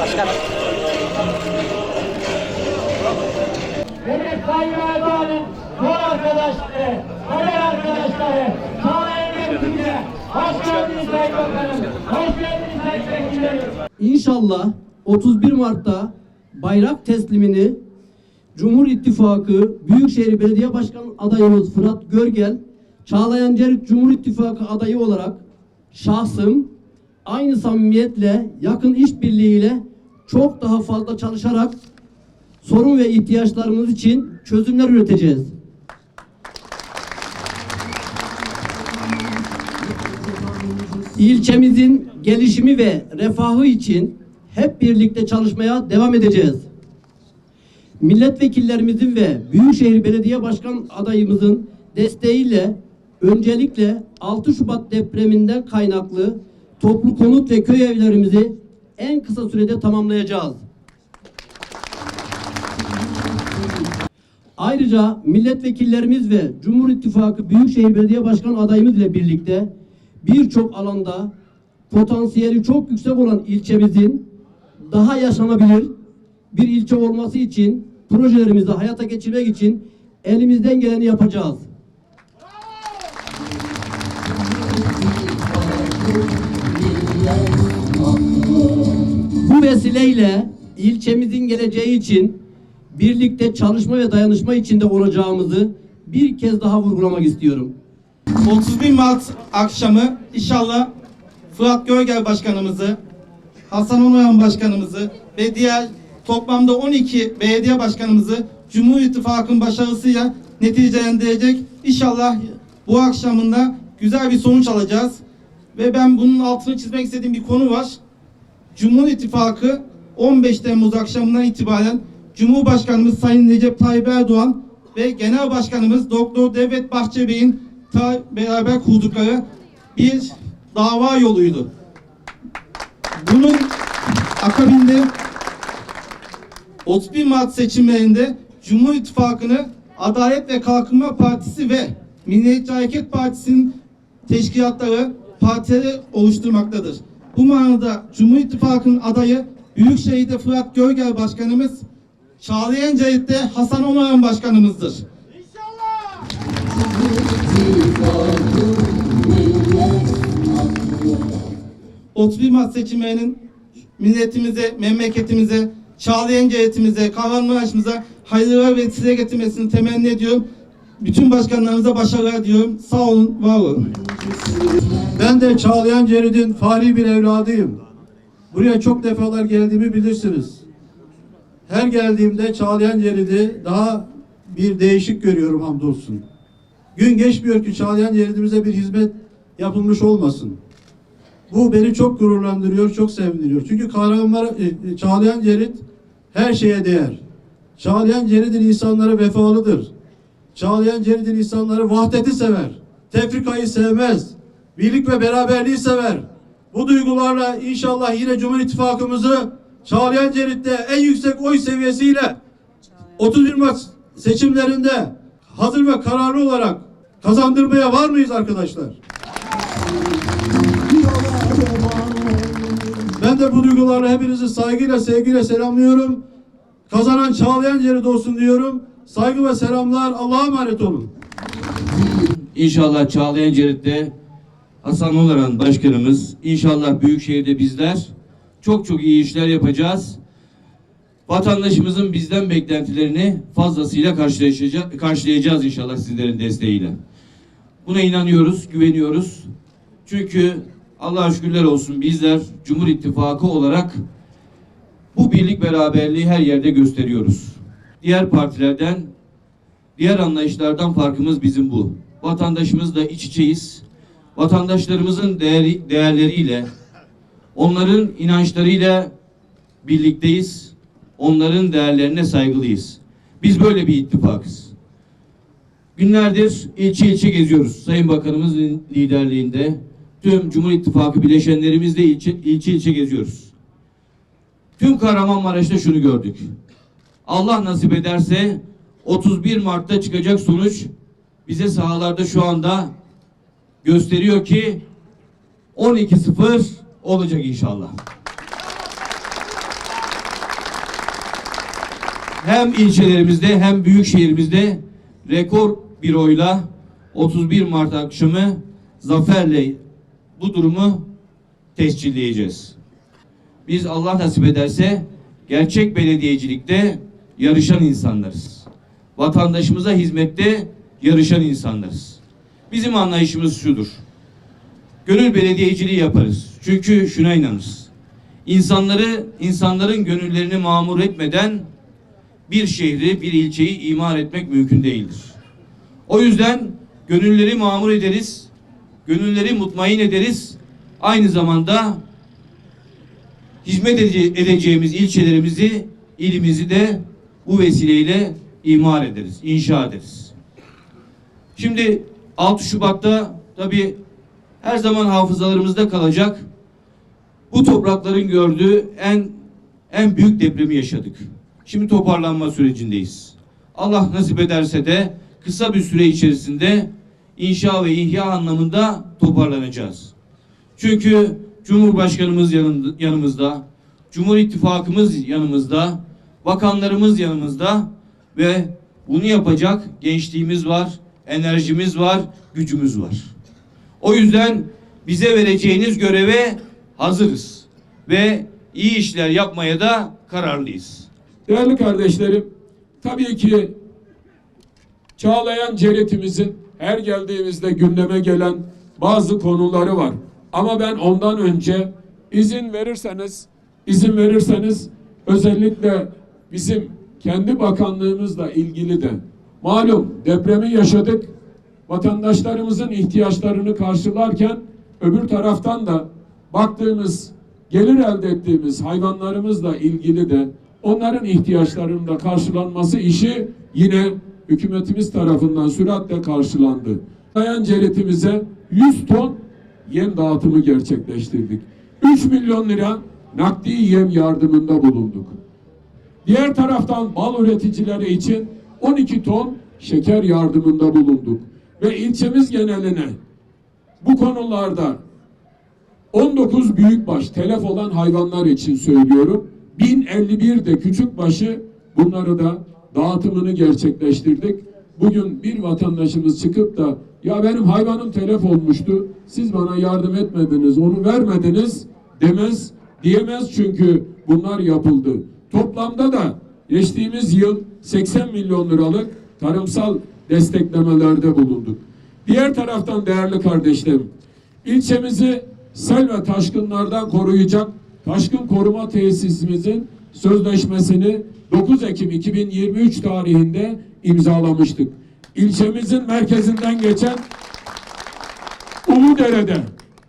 Başkanım. Benim Sayın Erdoğan'ın yol arkadaşları, haber arkadaşları, sağlayan yöneticiler. Hoş geldiniz Sayın Bakanım. Hoş geldiniz Sayın Vekillerim. İnşallah 31 Mart'ta bayrak teslimini Cumhur İttifakı Büyükşehir Belediye Başkanı adayımız Fırat Görgel, Çağlayan Cerit Cumhur İttifakı adayı olarak şahsım aynı samimiyetle, yakın işbirliğiyle çok daha fazla çalışarak sorun ve ihtiyaçlarımız için çözümler üreteceğiz. İlçemizin gelişimi ve refahı için hep birlikte çalışmaya devam edeceğiz. Milletvekillerimizin ve Büyükşehir Belediye Başkan adayımızın desteğiyle öncelikle 6 Şubat depreminden kaynaklı toplu konut ve köy evlerimizi en kısa sürede tamamlayacağız. Ayrıca milletvekillerimiz ve Cumhur İttifakı Büyükşehir Belediye Başkan adayımız ile birlikte birçok alanda potansiyeli çok yüksek olan ilçemizin daha yaşanabilir bir ilçe olması için projelerimizi hayata geçirmek için elimizden geleni yapacağız. Vesileyle ilçemizin geleceği için birlikte çalışma ve dayanışma içinde olacağımızı bir kez daha vurgulamak istiyorum. 31 Mart akşamı inşallah Fırat Görgel Başkanımızı, Hasan Onayan Başkanımızı ve diğer toplamda 12 belediye başkanımızı Cumhur İttifakı'nın başarısıyla neticelendirecek. İnşallah bu akşamında güzel bir sonuç alacağız. Ve ben bunun altını çizmek istediğim bir konu var. Cumhur İttifakı 15 Temmuz akşamından itibaren Cumhurbaşkanımız Sayın Recep Tayyip Erdoğan ve Genel Başkanımız Doktor Devlet Bahçeli'nin ta beraber kurdukları bir dava yoluydu. Bunun akabinde 31 Mart seçimlerinde Cumhur İttifakı'nı Adalet ve Kalkınma Partisi ve Milliyetçi Hareket Partisi'nin teşkilatları partileri oluşturmaktadır. Bu manada Cumhur İttifakı'nın adayı Büyükşehir'de Fırat Görgel Başkanımız, Çağlayan Cahit'te Hasan Onaran Başkanımızdır. 31 Mart seçimlerinin milletimize, memleketimize, Çağlayan Cahit'imize, Kahramanmaraş'ımıza hayırlar ve size getirmesini temenni ediyorum. Bütün başkanlarımıza başarılar diyorum. Sağ olun, var olun. Ben de Çağlayan Cerid'in fahri bir evladıyım. Buraya çok defalar geldiğimi bilirsiniz. Her geldiğimde Çağlayan Cerid'i daha bir değişik görüyorum hamdolsun. Gün geçmiyor ki Çağlayan Cerid'imize bir hizmet yapılmış olmasın. Bu beni çok gururlandırıyor, çok sevindiriyor. Çünkü Kahramanmaraş, e, Çağlayan Cerid her şeye değer. Çağlayan Cerid'in insanları vefalıdır. Çağlayan Cerid'in insanları vahdeti sever. Tefrikayı sevmez. Birlik ve beraberliği sever. Bu duygularla inşallah yine Cumhur İttifakımızı Çağlayan Cerid'de en yüksek oy seviyesiyle 31 Mart seçimlerinde hazır ve kararlı olarak kazandırmaya var mıyız arkadaşlar? Ben de bu duygularla hepinizi saygıyla, sevgiyle selamlıyorum. Kazanan Çağlayan Cerid olsun diyorum. Saygı ve selamlar. Allah'a emanet olun. İnşallah Çağlayan Cerit'te Hasan Olaran başkanımız, inşallah Büyükşehir'de bizler çok çok iyi işler yapacağız. Vatandaşımızın bizden beklentilerini fazlasıyla karşılayacağız, inşallah sizlerin desteğiyle. Buna inanıyoruz, güveniyoruz. Çünkü Allah'a şükürler olsun bizler Cumhur İttifakı olarak bu birlik beraberliği her yerde gösteriyoruz. Diğer partilerden, diğer anlayışlardan farkımız bizim bu. Vatandaşımızla iç içeyiz. Vatandaşlarımızın değeri, değerleriyle, onların inançlarıyla birlikteyiz. Onların değerlerine saygılıyız. Biz böyle bir ittifakız. Günlerdir ilçe ilçe geziyoruz. Sayın Bakanımızın liderliğinde tüm Cumhur İttifakı bileşenlerimizle ilçe, ilçe ilçe geziyoruz. Tüm Kahramanmaraş'ta şunu gördük. Allah nasip ederse 31 Mart'ta çıkacak sonuç bize sahalarda şu anda gösteriyor ki 12-0 olacak inşallah. hem ilçelerimizde hem büyük şehrimizde rekor bir oyla 31 Mart akşamı zaferle bu durumu tescilleyeceğiz. Biz Allah nasip ederse gerçek belediyecilikte yarışan insanlarız. Vatandaşımıza hizmette yarışan insanlarız. Bizim anlayışımız şudur. Gönül belediyeciliği yaparız. Çünkü şuna inanırız. İnsanları, insanların gönüllerini mamur etmeden bir şehri, bir ilçeyi imar etmek mümkün değildir. O yüzden gönülleri mamur ederiz, gönülleri mutmain ederiz. Aynı zamanda hizmet ede- edeceğimiz ilçelerimizi, ilimizi de bu vesileyle imar ederiz, inşa ederiz. Şimdi 6 Şubat'ta tabii her zaman hafızalarımızda kalacak bu toprakların gördüğü en en büyük depremi yaşadık. Şimdi toparlanma sürecindeyiz. Allah nasip ederse de kısa bir süre içerisinde inşa ve ihya anlamında toparlanacağız. Çünkü Cumhurbaşkanımız yanımızda, Cumhur İttifakımız yanımızda, bakanlarımız yanımızda ve bunu yapacak gençliğimiz var, enerjimiz var, gücümüz var. O yüzden bize vereceğiniz göreve hazırız ve iyi işler yapmaya da kararlıyız. Değerli kardeşlerim, tabii ki Çağlayan Cerit'imizin her geldiğimizde gündeme gelen bazı konuları var. Ama ben ondan önce izin verirseniz, izin verirseniz özellikle bizim kendi bakanlığımızla ilgili de malum depremi yaşadık. Vatandaşlarımızın ihtiyaçlarını karşılarken öbür taraftan da baktığımız gelir elde ettiğimiz hayvanlarımızla ilgili de onların ihtiyaçlarının da karşılanması işi yine hükümetimiz tarafından süratle karşılandı. Dayan ceritimize 100 ton yem dağıtımı gerçekleştirdik. 3 milyon lira nakdi yem yardımında bulunduk. Diğer taraftan bal üreticileri için 12 ton şeker yardımında bulunduk. Ve ilçemiz geneline bu konularda 19 büyükbaş telef olan hayvanlar için söylüyorum. 1051 de küçükbaşı bunları da dağıtımını gerçekleştirdik. Bugün bir vatandaşımız çıkıp da ya benim hayvanım telef olmuştu. Siz bana yardım etmediniz, onu vermediniz demez. Diyemez çünkü bunlar yapıldı. Toplamda da geçtiğimiz yıl 80 milyon liralık tarımsal desteklemelerde bulunduk. Diğer taraftan değerli kardeşlerim, ilçemizi sel ve taşkınlardan koruyacak taşkın koruma tesisimizin sözleşmesini 9 Ekim 2023 tarihinde imzalamıştık. İlçemizin merkezinden geçen Uludere'de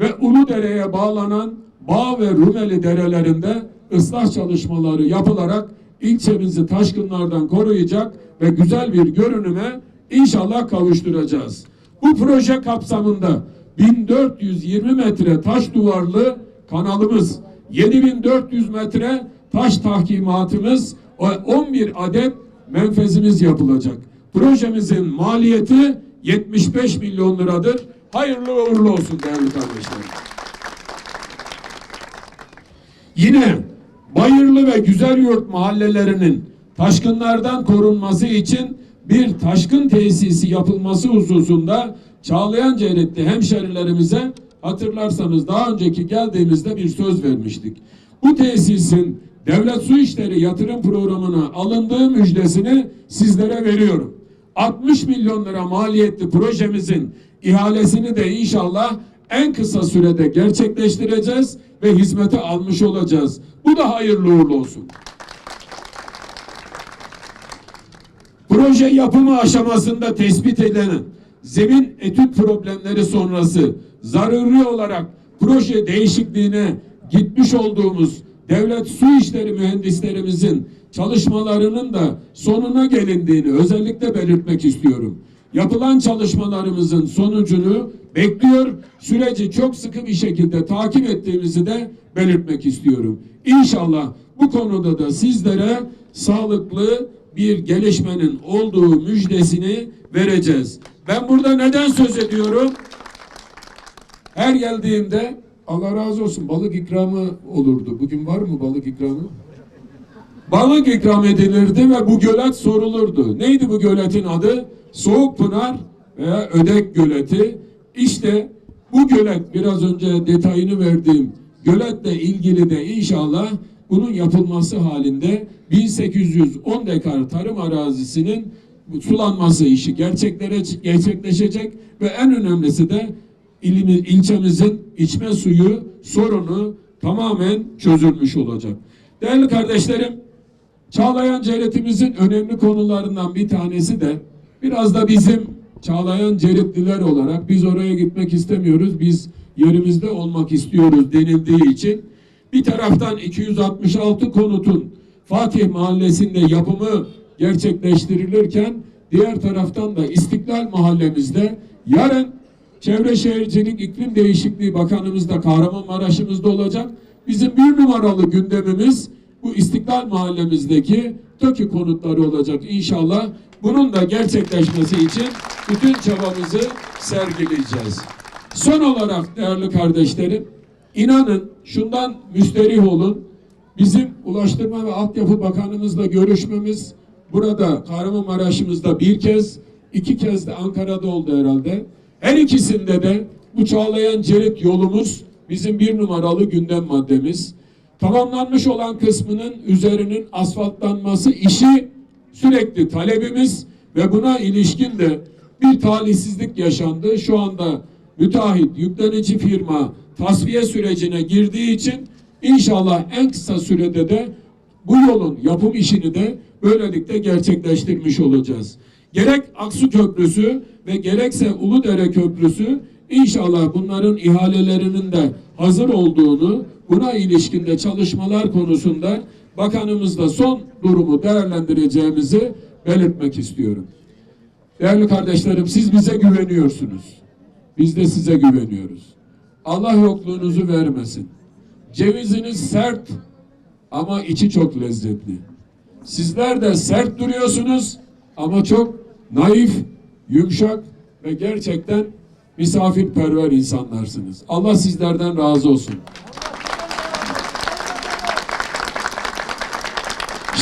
ve Uludere'ye bağlanan Bağ ve Rumeli derelerinde ıslah çalışmaları yapılarak ilçemizi taşkınlardan koruyacak ve güzel bir görünüme inşallah kavuşturacağız. Bu proje kapsamında 1420 metre taş duvarlı kanalımız, 7400 metre taş tahkimatımız ve 11 adet menfezimiz yapılacak. Projemizin maliyeti 75 milyon liradır. Hayırlı uğurlu olsun değerli kardeşlerim. Yine Bayırlı ve Güzelyurt mahallelerinin taşkınlardan korunması için bir taşkın tesisi yapılması hususunda Çağlayan Cevretli hemşerilerimize hatırlarsanız daha önceki geldiğimizde bir söz vermiştik. Bu tesisin devlet su işleri yatırım programına alındığı müjdesini sizlere veriyorum. 60 milyon lira maliyetli projemizin ihalesini de inşallah en kısa sürede gerçekleştireceğiz ve hizmete almış olacağız. Bu da hayırlı uğurlu olsun. Proje yapımı aşamasında tespit edilen zemin etüt problemleri sonrası zaruri olarak proje değişikliğine gitmiş olduğumuz devlet su işleri mühendislerimizin çalışmalarının da sonuna gelindiğini özellikle belirtmek istiyorum. Yapılan çalışmalarımızın sonucunu bekliyor, süreci çok sıkı bir şekilde takip ettiğimizi de belirtmek istiyorum. İnşallah bu konuda da sizlere sağlıklı bir gelişmenin olduğu müjdesini vereceğiz. Ben burada neden söz ediyorum? Her geldiğimde Allah razı olsun balık ikramı olurdu. Bugün var mı balık ikramı? Balık ikram edilirdi ve bu gölet sorulurdu. Neydi bu göletin adı? Soğukpınar veya Ödek Göleti. İşte bu gölet biraz önce detayını verdiğim göletle ilgili de inşallah bunun yapılması halinde 1810 dekar tarım arazisinin sulanması işi gerçeklere gerçekleşecek ve en önemlisi de ilimi, ilçemizin içme suyu sorunu tamamen çözülmüş olacak. Değerli kardeşlerim, Çağlayan Cerit'imizin önemli konularından bir tanesi de biraz da bizim Çağlayan Ceritliler olarak biz oraya gitmek istemiyoruz. Biz yerimizde olmak istiyoruz denildiği için bir taraftan 266 konutun Fatih Mahallesi'nde yapımı gerçekleştirilirken diğer taraftan da İstiklal Mahallemizde yarın Çevre Şehircilik İklim Değişikliği Bakanımız da Kahramanmaraş'ımızda olacak. Bizim bir numaralı gündemimiz bu İstiklal Mahallemizdeki TOKİ konutları olacak inşallah. Bunun da gerçekleşmesi için bütün çabamızı sergileyeceğiz. Son olarak değerli kardeşlerim, inanın şundan müsterih olun. Bizim Ulaştırma ve Altyapı Bakanımızla görüşmemiz burada Kahramanmaraş'ımızda bir kez, iki kez de Ankara'da oldu herhalde. Her ikisinde de bu Çağlayan Cerit yolumuz bizim bir numaralı gündem maddemiz. Tamamlanmış olan kısmının üzerinin asfaltlanması işi sürekli talebimiz ve buna ilişkin de bir talihsizlik yaşandı. Şu anda müteahhit, yüklenici firma tasfiye sürecine girdiği için inşallah en kısa sürede de bu yolun yapım işini de böylelikle gerçekleştirmiş olacağız. Gerek Aksu Köprüsü ve gerekse Uludere Köprüsü inşallah bunların ihalelerinin de hazır olduğunu buna ilişkinde çalışmalar konusunda bakanımızla son durumu değerlendireceğimizi belirtmek istiyorum. Değerli kardeşlerim siz bize güveniyorsunuz. Biz de size güveniyoruz. Allah yokluğunuzu vermesin. Ceviziniz sert ama içi çok lezzetli. Sizler de sert duruyorsunuz ama çok naif, yumuşak ve gerçekten misafirperver insanlarsınız. Allah sizlerden razı olsun.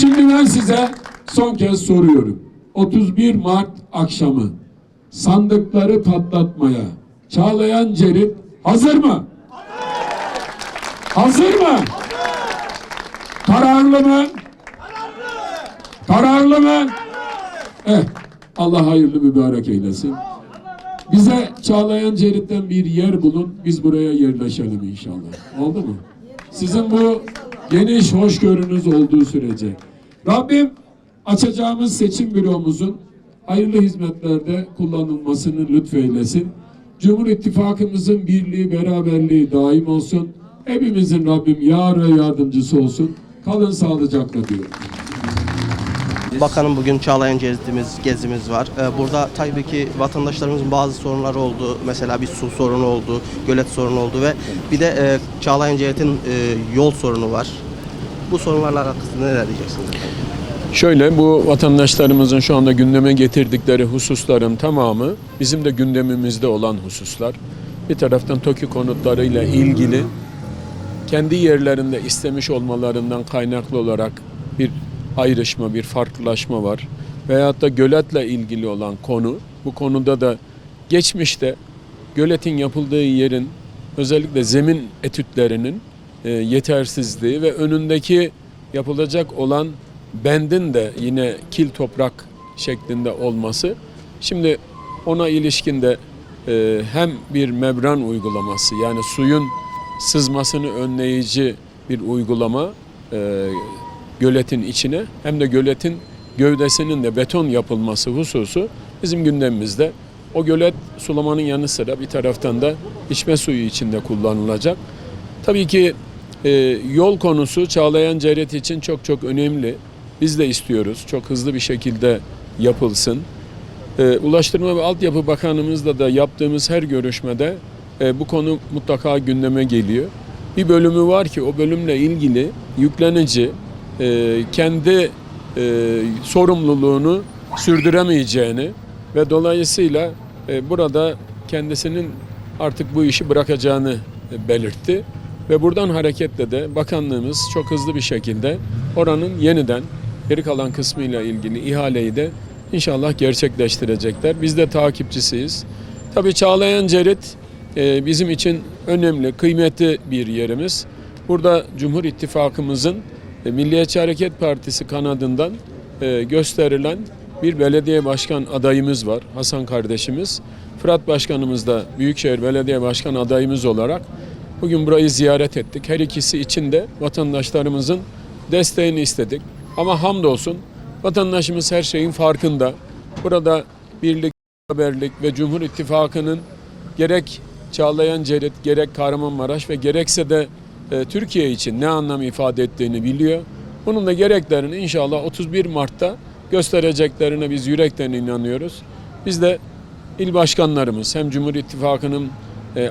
Şimdi ben size son kez soruyorum. 31 Mart akşamı sandıkları patlatmaya Çağlayan Cerit hazır mı? Hazır mı? Kararlı mı? Kararlı mı? Eh, Allah hayırlı mübarek eylesin. Bize Çağlayan Cerit'ten bir yer bulun, biz buraya yerleşelim inşallah. Oldu mu? Sizin bu geniş hoşgörünüz olduğu sürece. Rabbim açacağımız seçim büromuzun hayırlı hizmetlerde kullanılmasını lütfeylesin. Cumhur İttifakımızın birliği, beraberliği daim olsun. Hepimizin Rabbim yar ve yardımcısı olsun. Kalın sağlıcakla diyorum. Bakanım bugün Çağlayan gezimiz, gezimiz var. Ee, Burada tabii ki vatandaşlarımızın bazı sorunları oldu. Mesela bir su sorunu oldu, gölet sorunu oldu ve bir de e, Çağlayan Cevdet'in e, yol sorunu var. Bu sorunlarla hakkında neler diyeceksiniz? Şöyle bu vatandaşlarımızın şu anda gündeme getirdikleri hususların tamamı bizim de gündemimizde olan hususlar. Bir taraftan TOKİ konutlarıyla ilgili kendi yerlerinde istemiş olmalarından kaynaklı olarak bir ayrışma, bir farklılaşma var. Veyahut da göletle ilgili olan konu, bu konuda da geçmişte göletin yapıldığı yerin özellikle zemin etütlerinin e, yetersizliği ve önündeki yapılacak olan bendin de yine kil toprak şeklinde olması. Şimdi ona ilişkin de e, hem bir membran uygulaması yani suyun sızmasını önleyici bir uygulama e, göletin içine hem de göletin gövdesinin de beton yapılması hususu bizim gündemimizde. O gölet sulamanın yanı sıra bir taraftan da içme suyu içinde kullanılacak. Tabii ki e, yol konusu Çağlayan Ceret için çok çok önemli. Biz de istiyoruz çok hızlı bir şekilde yapılsın. E, Ulaştırma ve Altyapı Bakanımızla da yaptığımız her görüşmede e, bu konu mutlaka gündeme geliyor. Bir bölümü var ki o bölümle ilgili yüklenici e, kendi e, sorumluluğunu sürdüremeyeceğini ve dolayısıyla burada kendisinin artık bu işi bırakacağını belirtti. Ve buradan hareketle de bakanlığımız çok hızlı bir şekilde oranın yeniden geri kalan kısmıyla ilgili ihaleyi de inşallah gerçekleştirecekler. Biz de takipçisiyiz. Tabii Çağlayan Cerit e, bizim için önemli, kıymetli bir yerimiz. Burada Cumhur İttifakımızın e, Milliyetçi Hareket Partisi kanadından e, gösterilen bir belediye başkan adayımız var. Hasan kardeşimiz. Fırat Başkanımız da Büyükşehir Belediye Başkan adayımız olarak bugün burayı ziyaret ettik. Her ikisi için de vatandaşlarımızın desteğini istedik. Ama hamdolsun vatandaşımız her şeyin farkında. Burada birlik, beraberlik ve Cumhur İttifakı'nın gerek Çağlayan Cerit, gerek Kahramanmaraş ve gerekse de e, Türkiye için ne anlam ifade ettiğini biliyor. Bunun da gereklerini inşallah 31 Mart'ta göstereceklerine biz yürekten inanıyoruz. Biz de il başkanlarımız hem Cumhur İttifakı'nın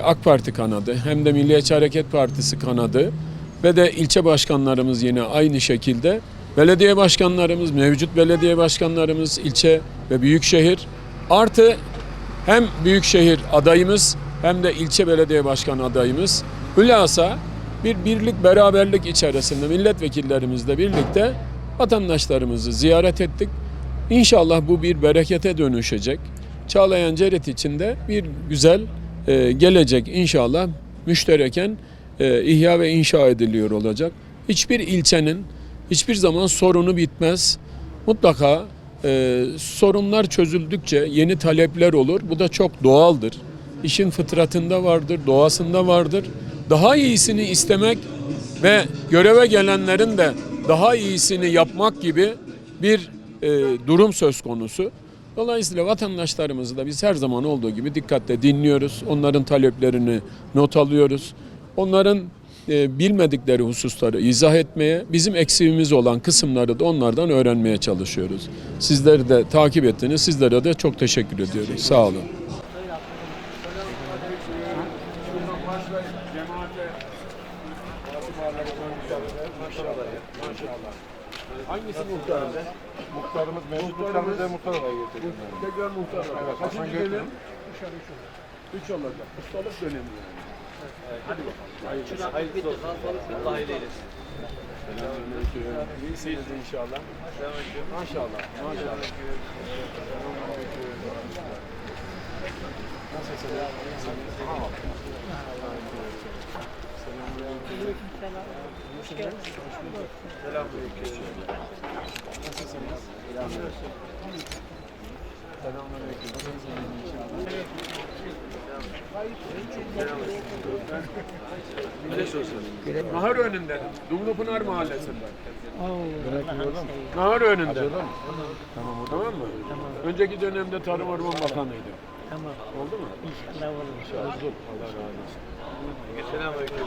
AK Parti kanadı hem de Milliyetçi Hareket Partisi kanadı ve de ilçe başkanlarımız yine aynı şekilde belediye başkanlarımız, mevcut belediye başkanlarımız, ilçe ve büyükşehir artı hem büyükşehir adayımız hem de ilçe belediye başkan adayımız hülasa bir birlik beraberlik içerisinde milletvekillerimizle birlikte vatandaşlarımızı ziyaret ettik. İnşallah bu bir berekete dönüşecek. Çağlayan Cerit için de bir güzel e, gelecek inşallah müştereken e, ihya ve inşa ediliyor olacak. Hiçbir ilçenin hiçbir zaman sorunu bitmez. Mutlaka e, sorunlar çözüldükçe yeni talepler olur. Bu da çok doğaldır. İşin fıtratında vardır, doğasında vardır. Daha iyisini istemek ve göreve gelenlerin de daha iyisini yapmak gibi bir e, durum söz konusu. Dolayısıyla vatandaşlarımızı da biz her zaman olduğu gibi dikkatle dinliyoruz. Onların taleplerini not alıyoruz. Onların e, bilmedikleri hususları izah etmeye, bizim eksiğimiz olan kısımları da onlardan öğrenmeye çalışıyoruz. Sizleri de takip ettiniz. Sizlere de çok teşekkür ediyoruz. Sağ olun. Muhtarımız mevcut muhtarımız ve muhtar adayı getirdik. Tekrar muhtar. Evet, Kaçıncı Hasan Gökmen. Üç olacak. Ustalık dönemi yani. Hadi bakalım. Hayırlısı. Hayırlısı olsun. Allah hayırlı eylesin. Selamünaleyküm. İyisiniz inşallah. Maşallah. Maşallah. Nasılsınız? Tamam. Selamünaleyküm. Nasılsınız? Selamünaleyküm. Nasılsınız inşallah? Nahar önünde. Dumlupınar mahallesinde. Nahar önünde. Tamam, tamam mı? Önceki dönemde Tarım Orman Bakanı'ydı. Tamam. Oldu mu? İnşallah olur. İnşallah. Allah razı olsun. Selamünaleyküm.